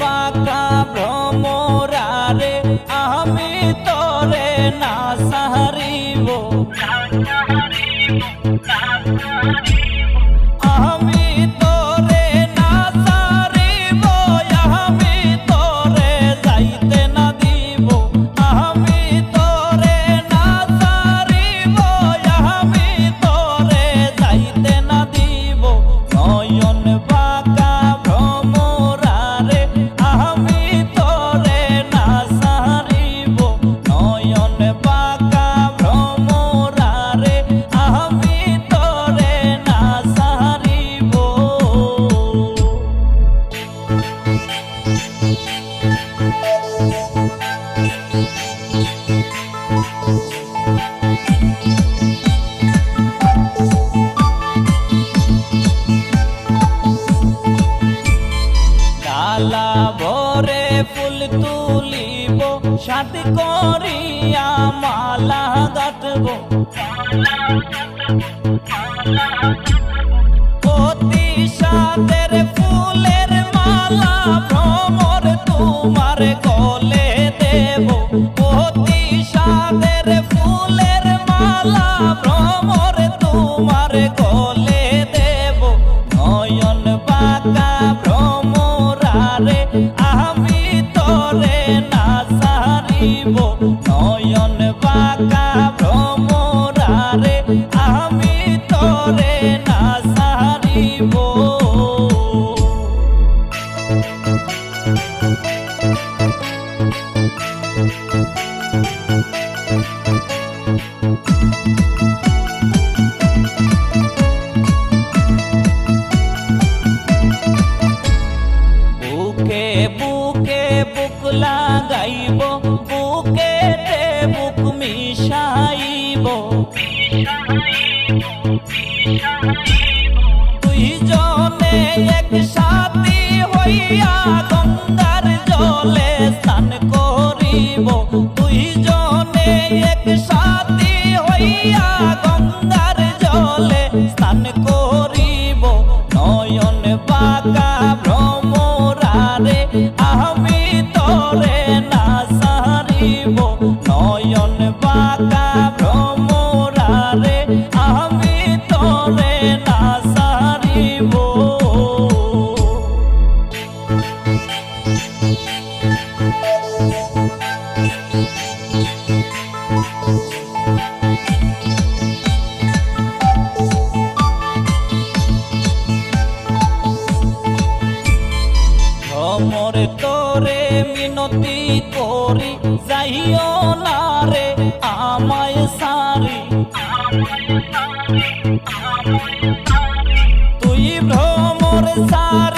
বাঁকা ভ্রমরারে আমি তরে না সাহারিব। ভরে ফুল তুলিব সাত মালা অতি সাদের ফুলের মালা ফুলের মালা ভ্রমর তোমার গলে দেব। নয়ন বাঁকা ভ্রমরারে আমি তোরে না সারিব। নয়ন বাঁকা ভ্রমরারে আমি তোরে না লাগাইব বুকে দুইজনে এক সাথী হইয়া গঙ্গার জলে স্নান করিব। দুইজনে এক সাথী তোরে মিনতি করি যাইও না রে আমায় সারি। তুই ভ্রমর সার